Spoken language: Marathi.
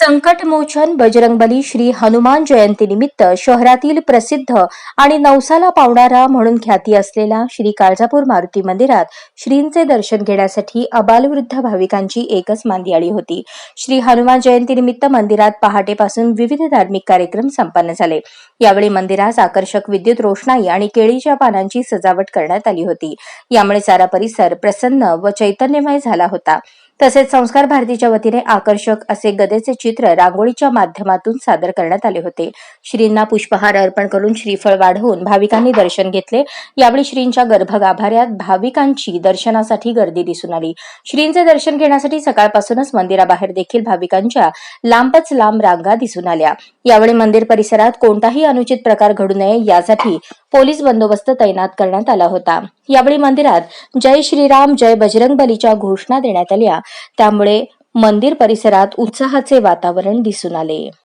संकटमोचन बजरंगबली श्री हनुमान जयंतीनिमित्त शहरातील प्रसिद्ध आणि नवसाला पावणारा म्हणून ख्याती असलेला श्री काळजापूर मारुती मंदिरात श्रींचे दर्शन घेण्यासाठी अबालवृद्ध भाविकांची एकच मांदियाळी होती. श्री हनुमान जयंतीनिमित्त मंदिरात पहाटेपासून विविध धार्मिक कार्यक्रम संपन्न झाले. यावेळी मंदिरास आकर्षक विद्युत रोषणाई आणि केळीच्या पानांची सजावट करण्यात आली होती. यामुळे सारा परिसर प्रसन्न व चैतन्यमय झाला होता. तसेच संस्कार भारतीच्या वतीने आकर्षक असे गदेचे चित्र रांगोळीच्या माध्यमातून सादर करण्यात आले होते. श्रींना पुष्पहार अर्पण करून श्रीफळ वाढवून भाविकांनी दर्शन घेतले. यावेळी श्रींच्या गर्भगाभाऱ्यात भाविकांची दर्शनासाठी गर्दी दिसून आली. श्रींचे दर्शन घेण्यासाठी सकाळपासूनच मंदिराबाहेर देखील भाविकांच्या लांबच लांब रांगा दिसून आल्या. यावेळी मंदिर परिसरात कोणताही अनुचित प्रकार घडू नये यासाठी पोलीस बंदोबस्त तैनात करण्यात आला होता. यावेळी मंदिरात जय श्रीराम जय बजरंग बलीच्या घोषणा देण्यात आल्या. त्यामुळे मंदिर परिसरात उत्साहाचे वातावरण दिसून आले.